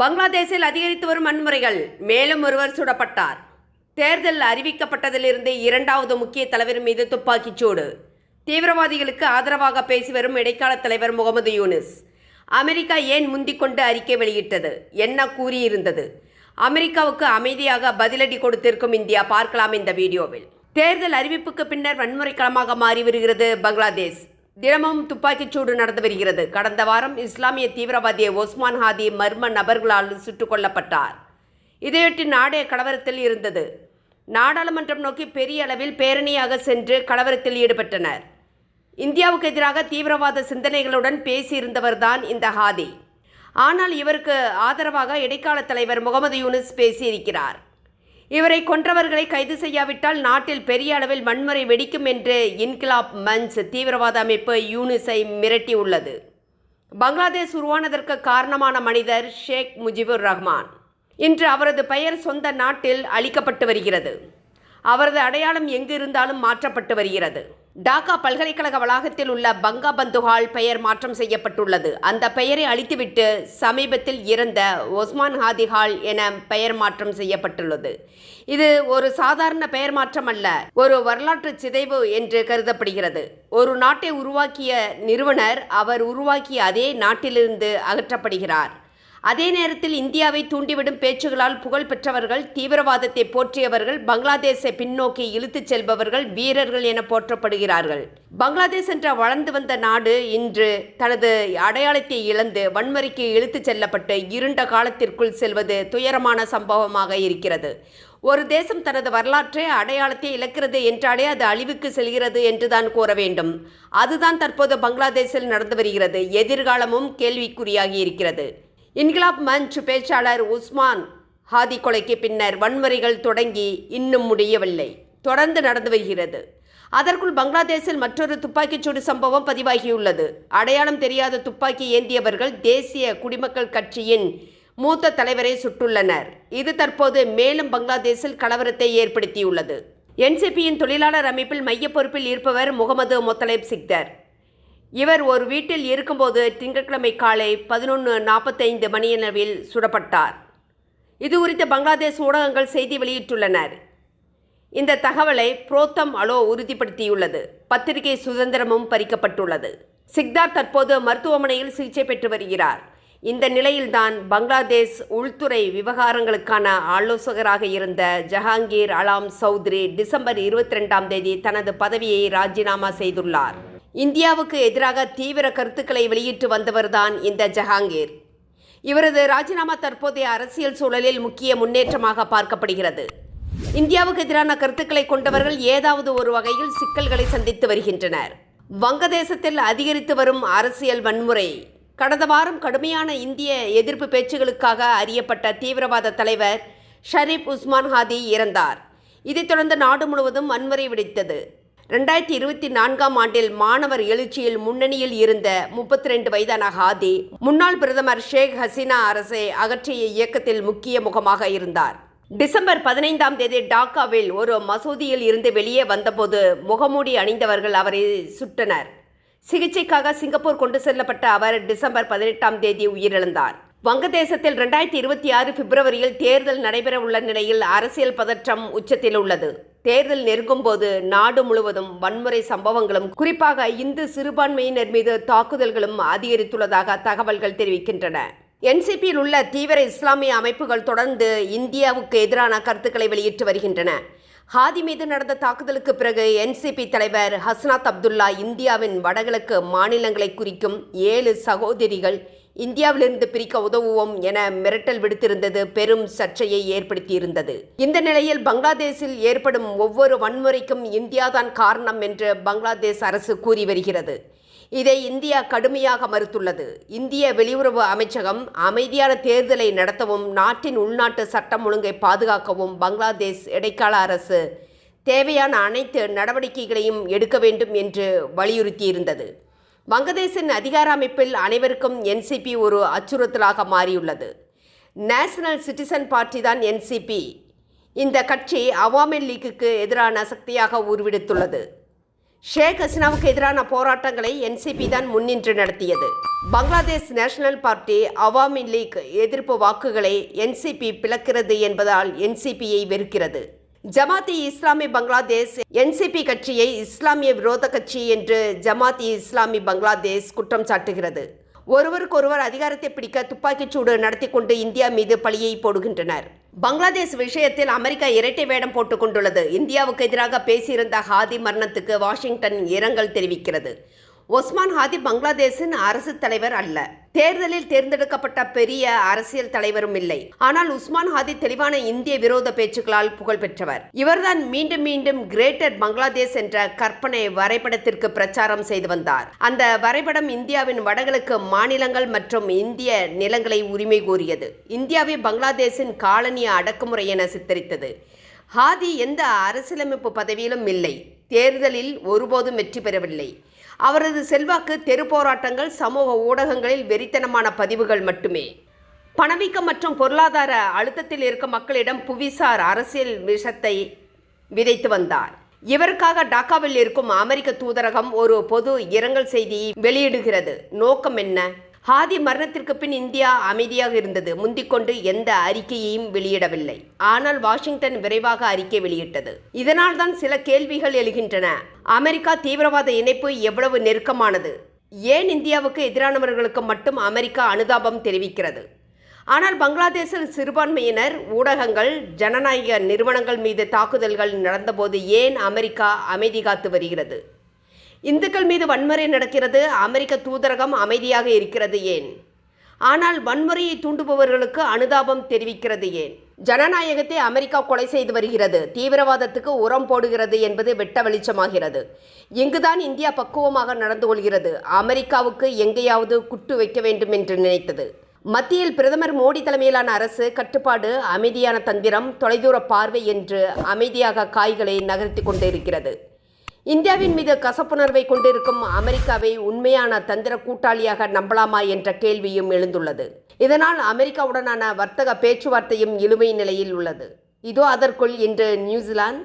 பங்களாதேஷில் அதிகரித்து வரும் வன்முறைகள் மேலும் ஒருவர் சுடப்பட்டார். தேர்தல் அறிவிக்கப்பட்டதிலிருந்து இரண்டாவது முக்கிய தலைவர் மீது துப்பாக்கிச் சூடு. தீவிரவாதிகளுக்கு ஆதரவாக பேசி வரும் இடைக்கால தலைவர் முகமது யூனிஸ். அமெரிக்கா ஏன் முந்திக்கொண்டு அறிக்கை வெளியிட்டது? என்ன கூறியிருந்தது? அமெரிக்காவுக்கு அமைதியாக பதிலடி கொடுத்திருக்கும் இந்தியா பார்க்கலாம் இந்த வீடியோவில். தேர்தல் அறிவிப்புக்கு பின்னர் வன்முறை களமாக மாறி வருகிறது பங்களாதேஷ். தினமும் துப்பாக்கிச் சூடு நடந்து வருகிறது. கடந்த வாரம் இஸ்லாமிய தீவிரவாதி ஒஸ்மான் ஹாதி மர்ம நபர்களால் சுட்டுக் கொல்லப்பட்டார். இதையொட்டி நாடே கலவரத்தில் இருந்தது. நாடாளுமன்றம் நோக்கி பெரிய அளவில் பேரணியாக சென்று கலவரத்தில் ஈடுபட்டனர். இந்தியாவுக்கு எதிராக தீவிரவாத சிந்தனைகளுடன் பேசியிருந்தவர்தான் இந்த ஹாதி. ஆனால் இவருக்கு ஆதரவாக இடைக்கால தலைவர் முகமது யூனிஸ் பேசியிருக்கிறார். இவரை கொன்றவர்களை கைது செய்யாவிட்டால் நாட்டில் பெரிய அளவில் வன்முறை வெடிக்கும் என்று இன்கிலாப் மன்ஸ் தீவிரவாத அமைப்பு யூனிஸை மிரட்டியுள்ளது. பங்களாதேஷ் உருவானதற்கு காரணமான மனிதர் ஷேக் முஜிபுர் ரஹ்மான். இன்று அவரது பெயர் சொந்த நாட்டில் அளிக்கப்பட்டு வருகிறது. அவரது அடையாளம் எங்கு இருந்தாலும் மாற்றப்பட்டு வருகிறது. டாக்கா பல்கலைக்கழக வளாகத்தில் உள்ள பங்கா ஹால் பெயர் மாற்றம் செய்யப்பட்டுள்ளது. அந்த பெயரை அழித்துவிட்டு சமீபத்தில் இறந்த ஒஸ்மான் ஹாதி ஹால் என பெயர் மாற்றம் செய்யப்பட்டுள்ளது. இது ஒரு சாதாரண பெயர் மாற்றம் அல்ல ஒரு வரலாற்று சிதைவு என்று கருதப்படுகிறது. ஒரு நாட்டை உருவாக்கிய நிறுவனர் அவர் உருவாக்கிய அதே நாட்டிலிருந்து அகற்றப்படுகிறார். அதே நேரத்தில் இந்தியாவை தூண்டிவிடும் பேச்சுகளால் புகழ் பெற்றவர்கள் தீவிரவாதத்தை போற்றியவர்கள் பங்களாதேஷை பின்னோக்கி இழுத்துச் செல்பவர்கள் வீரர்கள் என போற்றப்படுகிறார்கள். பங்களாதேஷ் என்ற வளர்ந்து வந்த நாடு இன்று தனது அடையாளத்தை இழந்து வன்முறைக்கு இழுத்துச் செல்லப்பட்டு இருண்ட காலத்திற்குள் செல்வது துயரமான சம்பவமாக இருக்கிறது. ஒரு தேசம் தனது வரலாற்றை அடையாளத்தை இழக்கிறது என்றாலே அது அழிவுக்கு செல்கிறது என்றுதான் கூற வேண்டும். அதுதான் தற்போது பங்களாதேஷில் நடந்து வருகிறது. எதிர்காலமும் கேள்விக்குறியாகி இருக்கிறது. இன்கிலாப் மஞ்ச் பேச்சாளர் உஸ்மான் ஹாதி கொலைக்கு பின்னர் வன்முறைகள் தொடங்கி இன்னும் முடியவில்லை. தொடர்ந்து நடந்து வருகிறது. அதற்குள் பங்களாதேஷில் மற்றொரு துப்பாக்கிச்சூடு சம்பவம் பதிவாகியுள்ளது. அடையாளம் தெரியாத துப்பாக்கி ஏந்தியவர்கள் தேசிய குடிமக்கள் கட்சியின் மூத்த தலைவரை சுட்டுள்ளனர். இது தற்போது மேலும் பங்களாதேஷில் கலவரத்தை ஏற்படுத்தியுள்ளது. என்சிபியின் தொழிலாளர் அமைப்பில் மைய பொறுப்பில் இருப்பவர் முகமது மொத்தலைப் சிக்தர். இவர் ஒரு வீட்டில் இருக்கும்போது திங்கட்கிழமை காலை பதினொன்று நாற்பத்தைந்து மணியளவில் சுடப்பட்டார். இது குறித்து பங்களாதேஷ் ஊடகங்கள் செய்தி வெளியிட்டுள்ளனர். இந்த தகவலை புரோத்தம் அலோ உறுதிப்படுத்தியுள்ளது. பத்திரிகை சுதந்திரமும் பறிக்கப்பட்டுள்ளது. சிக்தார் தற்போது மருத்துவமனையில் சிகிச்சை பெற்று வருகிறார். இந்த நிலையில்தான் பங்களாதேஷ் உள்துறை விவகாரங்களுக்கான ஆலோசகராக இருந்த ஜஹாங்கீர் அலாம் சௌத்ரி டிசம்பர் இருபத்தி ரெண்டாம் தேதி தனது பதவியை ராஜினாமா செய்துள்ளார். இந்தியாவுக்கு எதிராக தீவிர கருத்துக்களை வெளியிட்டு வந்தவர்தான் இந்த ஜஹாங்கீர். இவரது ராஜினாமா தற்போதைய அரசியல் சூழலில் முக்கிய முன்னேற்றமாக பார்க்கப்படுகிறது. இந்தியாவுக்கு எதிரான கருத்துக்களை கொண்டவர்கள் ஏதாவது ஒரு வகையில் சிக்கல்களை சந்தித்து வருகின்றனர். வங்கதேசத்தில் அதிகரித்து வரும் அரசியல் வன்முறை கடந்த வாரம் கடுமையான இந்திய எதிர்ப்பு பேச்சுகளுக்காக அறியப்பட்ட தீவிரவாத தலைவர் ஷரீப் உஸ்மான் ஹாதி இறந்தார். இதைத் தொடர்ந்து நாடு முழுவதும் வன்முறை விடுத்தது. ரெண்டாயிரத்தி இருபத்தி நான்காம் ஆண்டில் மாணவர் எழுச்சியில் முன்னணியில் இருந்த முப்பத்தி ரெண்டு வயதான ஹாதி முன்னாள் பிரதமர் ஷேக் ஹசீனா அரசை அகற்றிய இயக்கத்தில் முக்கிய முகமாக இருந்தார். டிசம்பர் பதினைந்தாம் தேதி டாக்காவில் ஒரு மசூதியில் இருந்து வெளியே வந்தபோது முகமூடி அணிந்தவர்கள் அவரை சுட்டனர். சிகிச்சைக்காக சிங்கப்பூர் கொண்டு செல்லப்பட்ட அவர் டிசம்பர் பதினெட்டாம் தேதி உயிரிழந்தார். வங்கதேசத்தில் ரெண்டாயிரத்தி இருபத்தி ஆறு பிப்ரவரியில் தேர்தல் நடைபெற உள்ள நிலையில் அரசியல் பதற்றம் உச்சத்தில் உள்ளது. தேர்தல் நெருங்கும் போது நாடு முழுவதும் வன்முறை சம்பவங்களும் குறிப்பாக இந்து சிறுபான்மையினர் மீது தாக்குதல்களும் அதிகரித்துள்ளதாக தகவல்கள் தெரிவிக்கின்றன. என்சிபியில் உள்ள தீவிர இஸ்லாமிய அமைப்புகள் தொடர்ந்து இந்தியாவுக்கு எதிரான கருத்துக்களை வெளியிட்டு வருகின்றன. ஹாதி மீது நடந்த தாக்குதலுக்கு பிறகு என்சிபி தலைவர் ஹஸ்னாத் அப்துல்லா இந்தியாவின் வடகிழக்கு மாநிலங்களை குறிக்கும் ஏழு சகோதரிகள் இந்தியாவிலிருந்து பிரிக்க உதவுவோம் என மிரட்டல் விடுத்திருந்தது பெரும் சர்ச்சையை ஏற்படுத்தியிருந்தது. இந்த நிலையில் பங்களாதேஷில் ஏற்படும் ஒவ்வொரு வன்முறைக்கும் இந்தியாதான் காரணம் என்று பங்களாதேஷ் அரசு கூறி வருகிறது. இதை இந்தியா கடுமையாக மறுத்துள்ளது. இந்திய வெளியுறவு அமைச்சகம் அமைதியான தேர்தலை நடத்தவும் நாட்டின் உள்நாட்டு சட்டம் ஒழுங்கை பாதுகாக்கவும் பங்களாதேஷ் இடைக்கால அரசு தேவையான அனைத்து நடவடிக்கைகளையும் எடுக்க வேண்டும் என்று வலியுறுத்தியிருந்தது. வங்கதேசின் அதிகார அமைப்பில் அனைவருக்கும் என்சிபி ஒரு அச்சுறுத்தலாக மாறியுள்ளது. நேஷனல் சிட்டிசன் பார்ட்டி தான் என்சிபி இந்த கட்சி அவாமி லீக்குக்கு எதிரான சக்தியாக உருவெடுத்துள்ளது ஷேக் ஹசீனாவுக்கு எதிரான போராட்டங்களை என்சிபி தான் முன்னின்று நடத்தியது. Bangladesh national party Awami league எதிர்ப்பு வாக்குகளை என்சிபி பிளக்கிறது என்பதால் என்சிபியை வெறுக்கிறது. ஜமாத்தி இஸ்லாமி பங்களாதேஷ் என்சிபி கட்சியை இஸ்லாமிய விரோத கட்சி என்று ஜமாத்தி இஸ்லாமி பங்களாதேஷ் குற்றம் சாட்டுகிறது. ஒருவருக்கொருவர் அதிகாரத்தை பிடிக்க துப்பாக்கிச்சூடு நடத்தி கொண்டு இந்தியா மீது பழியை போடுகின்றனர். பங்களாதேஷ் விஷயத்தில் அமெரிக்கா இரட்டை வேடம் போட்டுக் கொண்டுள்ளது இந்தியாவுக்கு எதிராக பேசியிருந்த ஹாதி மரணத்துக்கு வாஷிங்டன் இரங்கல் தெரிவிக்கிறது. ஒஸ்மான் ஹாதி பங்களாதேஷின் அரசு தலைவர் அல்ல. தேர்தலில் தேர்ந்தெடுக்கப்பட்ட பெரிய அரசியல் தலைவரும் இல்லை. ஆனால் உஸ்மான் ஹாதி தெளிவான இந்திய விரோத பேச்சுக்களால் புகழ் பெற்றவர் இவர்தான் மீண்டும் மீண்டும் கிரேட்டர் பங்களாதேஷ் என்ற கற்பனை வரைபடத்திற்கு பிரச்சாரம் செய்து வந்தார். அந்த வரைபடம் இந்தியாவின் வடகிழக்கு மாநிலங்கள் மற்றும் இந்திய நிலங்களை உரிமை கோரியது. இந்தியாவை பங்களாதேஷின் காலனிய அடக்குமுறை என சித்தரித்தது. ஹாதி எந்த அரசியலமைப்பு பதவியிலும் இல்லை. தேர்தலில் ஒருபோதும் வெற்றி பெறவில்லை. அவரது செல்வாக்கு தெரு போராட்டங்கள் சமூக ஊடகங்களில் வெறித்தனமான பதிவுகள் மட்டுமே. பணவீக்கம் மற்றும் பொருளாதார அழுத்தத்தில் இருக்கும் மக்களிடம் புவிசார் அரசியல் விஷத்தை விதைத்து வந்தார். இவருக்காக டாக்காவில் இருக்கும் அமெரிக்க தூதரகம் ஒரு பொது இரங்கல் செய்தியை வெளியிடுகிறது. நோக்கம் என்ன? ஹாதி மரணத்திற்கு பின் இந்தியா அமைதியாக இருந்தது. முந்திக்கொண்டு எந்த அறிக்கையையும் வெளியிடவில்லை. ஆனால் வாஷிங்டன் விரைவாக அறிக்கை வெளியிட்டது. இதனால் தான் சில கேள்விகள் எழுகின்றன. அமெரிக்கா தீவிரவாத இணைப்பு எவ்வளவு நெருக்கமானது? ஏன் இந்தியாவுக்கு எதிரானவர்களுக்கு மட்டும் அமெரிக்கா அனுதாபம் தெரிவிக்கிறது? ஆனால் பங்களாதேஷில் சிறுபான்மையினர் ஊடகங்கள் ஜனநாயக நிறுவனங்கள் மீது தாக்குதல்கள் நடந்தபோது ஏன் அமெரிக்கா அமைதி காத்து வருகிறது? இந்துக்கள் மீது வன்முறை நடக்கிறது அமெரிக்க தூதரகம் அமைதியாக இருக்கிறது ஏன்? ஆனால் வன்முறையை தூண்டுபவர்களுக்கு அனுதாபம் தெரிவிக்கிறது ஏன்? ஜனநாயகத்தை அமெரிக்கா கொலை செய்து வருகிறது தீவிரவாதத்துக்கு உரம் போடுகிறது என்பது வெட்ட வெளிச்சமாகிறது. இங்குதான் இந்தியா பக்குவமாக நடந்து கொள்கிறது அமெரிக்காவுக்கு எங்கேயாவது குட்டு வைக்க வேண்டும் என்று நினைத்தது. மத்தியில் பிரதமர் மோடி தலைமையிலான அரசு கட்டுப்பாடு அமைதியான தந்திரம் தொலைதூர பார்வை என்று அமைதியாக காய்களை நகர்த்தி கொண்டிருக்கிறது. இந்தியாவின் மீது கசப்புணர்வை கொண்டிருக்கும் அமெரிக்காவை உண்மையான தந்திர கூட்டாளியாக நம்பலாமா என்ற கேள்வியும் எழுந்துள்ளது. இதனால் அமெரிக்காவுடனான வர்த்தக பேச்சுவார்த்தையும் இழுவை நிலையில் உள்ளது. இதோ அதற்குள் இன்று நியூசிலாந்து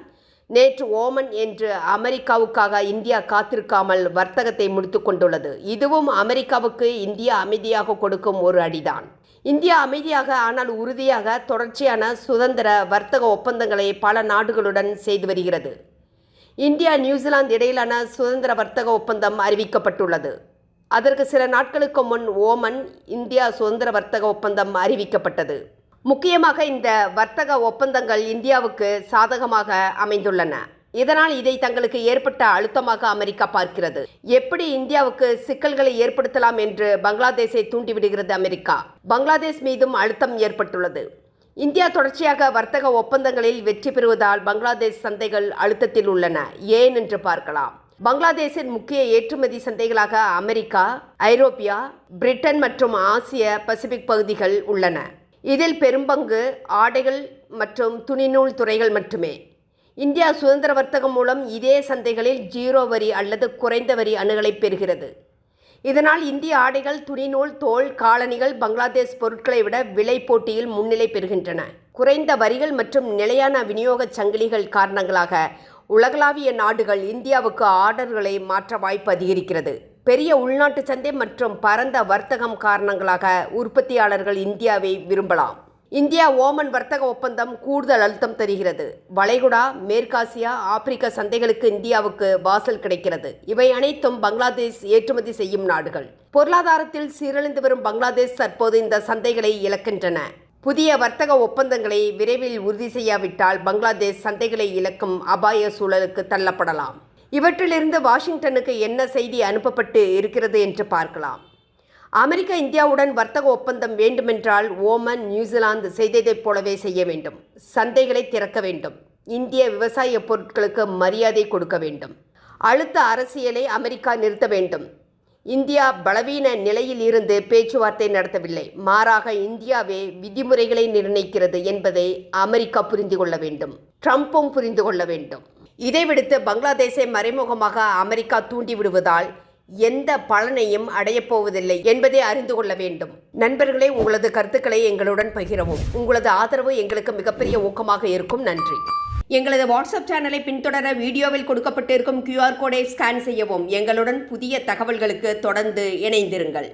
நேற்று ஓமன் என்று அமெரிக்காவுக்காக இந்தியா காத்திருக்காமல் வர்த்தகத்தை முடித்து கொண்டுள்ளது. இதுவும் அமெரிக்காவுக்கு இந்தியா அமைதியாக கொடுக்கும் ஒரு அடிதான். இந்தியா அமைதியாக ஆனால் உறுதியாக தொடர்ச்சியான சுதந்திர வர்த்தக ஒப்பந்தங்களை பல நாடுகளுடன் செய்து வருகிறது. இந்தியா நியூசிலாந்து இடையிலான சுதந்திர வர்த்தக ஒப்பந்தம் அறிவிக்கப்பட்டுள்ளது. அதற்கு சில நாட்களுக்கு முன் ஓமன் இந்தியா சுதந்திர வர்த்தக ஒப்பந்தம் அறிவிக்கப்பட்டது. முக்கியமாக இந்த வர்த்தக ஒப்பந்தங்கள் இந்தியாவுக்கு சாதகமாக அமைந்துள்ளன. இதனால் இதை தங்களுக்கு ஏற்பட்ட அழுத்தமாக அமெரிக்கா பார்க்கிறது. எப்படி இந்தியாவுக்கு சிக்கல்களை ஏற்படுத்தலாம் என்று பங்களாதேஷை தூண்டிவிடுகிறது அமெரிக்கா. பங்களாதேஷ் மீதும் அழுத்தம் ஏற்பட்டுள்ளது. இந்தியா தொடர்ச்சியாக வர்த்தக ஒப்பந்தங்களில் வெற்றி பெறுவதால் பங்களாதேஷ் சந்தைகள் அழுத்தத்தில் உள்ளன. ஏன் என்று பார்க்கலாம். பங்களாதேஷின் முக்கிய ஏற்றுமதி சந்தைகளாக அமெரிக்கா ஐரோப்பியா பிரிட்டன் மற்றும் ஆசிய பசிபிக் பகுதிகள் உள்ளன. இதில் பெரும்பங்கு ஆடைகள் மற்றும் துணிநூல் துறைகள் மட்டுமே. இந்தியா சுதந்திர வர்த்தகம் மூலம் இதே சந்தைகளில் ஜீரோ வரி அல்லது குறைந்த வரி அணுகலை பெறுகிறது. இதனால் இந்திய ஆடைகள் துணிநூல் தோல் காலணிகள் பங்களாதேஷ் பொருட்களை விட விலை போட்டியில் முன்னிலை பெறுகின்றன. குறைந்த வரிகள் மற்றும் நிலையான விநியோகச் சங்கிலிகள் காரணங்களாக உலகளாவிய நாடுகள் இந்தியாவுக்கு ஆர்டர்களை மாற்ற வாய்ப்பு அதிகரிக்கிறது. பெரிய உள்நாட்டு சந்தை மற்றும் பரந்த வர்த்தகம் காரணங்களாக உற்பத்தியாளர்கள் இந்தியாவை விரும்பலாம். இந்தியா ஓமன் வர்த்தக ஒப்பந்தம் கூடுதல் அழுத்தம் தருகிறது. வளைகுடா மேற்காசியா ஆப்பிரிக்க சந்தைகளுக்கு இந்தியாவுக்கு வாசல் கிடைக்கிறது. இவை அனைத்தும் பங்களாதேஷ் ஏற்றுமதி செய்யும் நாடுகள். பொருளாதாரத்தில் சீரழிந்து வரும் பங்களாதேஷ் தற்போது இந்த சந்தைகளை இழக்கின்றன. புதிய வர்த்தக ஒப்பந்தங்களை விரைவில் உறுதி செய்யாவிட்டால் பங்களாதேஷ் சந்தைகளை இழக்கும் அபாய சூழலுக்கு தள்ளப்படலாம். இவற்றிலிருந்து வாஷிங்டனுக்கு என்ன செய்தி அனுப்பப்பட்டு இருக்கிறது என்று பார்க்கலாம். அமெரிக்கா இந்தியாவுடன் வர்த்தக ஒப்பந்தம் வேண்டுமென்றால் ஓமன் நியூசிலாந்து செய்ததைப் போலவே செய்ய வேண்டும். சந்தைகளை திறக்க வேண்டும். இந்திய விவசாய பொருட்களுக்கு மரியாதை கொடுக்க வேண்டும். அழுத்த அரசியலை அமெரிக்கா நிறுத்த வேண்டும். இந்தியா பலவீன நிலையில் இருந்து பேச்சுவார்த்தை நடத்தவில்லை. மாறாக இந்தியாவே விதிமுறைகளை நிர்ணயிக்கிறது என்பதை அமெரிக்கா புரிந்து கொள்ள வேண்டும். ட்ரம்ப்பும் புரிந்து கொள்ள வேண்டும். இதை விடுத்து பங்களாதேஷை மறைமுகமாக அமெரிக்கா தூண்டிவிடுவதால் எந்த பலனையும் அடையப் போவதில்லை என்பதை அறிந்து கொள்ள வேண்டும். நண்பர்களே உங்களது கருத்துக்களை எங்களுடன் பகிரவும். உங்களது ஆதரவு எங்களுக்கு மிகப்பெரிய ஊக்கமாக இருக்கும். நன்றி. எங்களது வாட்ஸ்அப் சேனலை பின்தொடர வீடியோவில் கொடுக்கப்பட்டிருக்கும் கியூஆர் கோடை ஸ்கேன் செய்யவும். எங்களுடன் புதிய தகவல்களுக்கு தொடர்ந்து இணைந்திருங்கள்.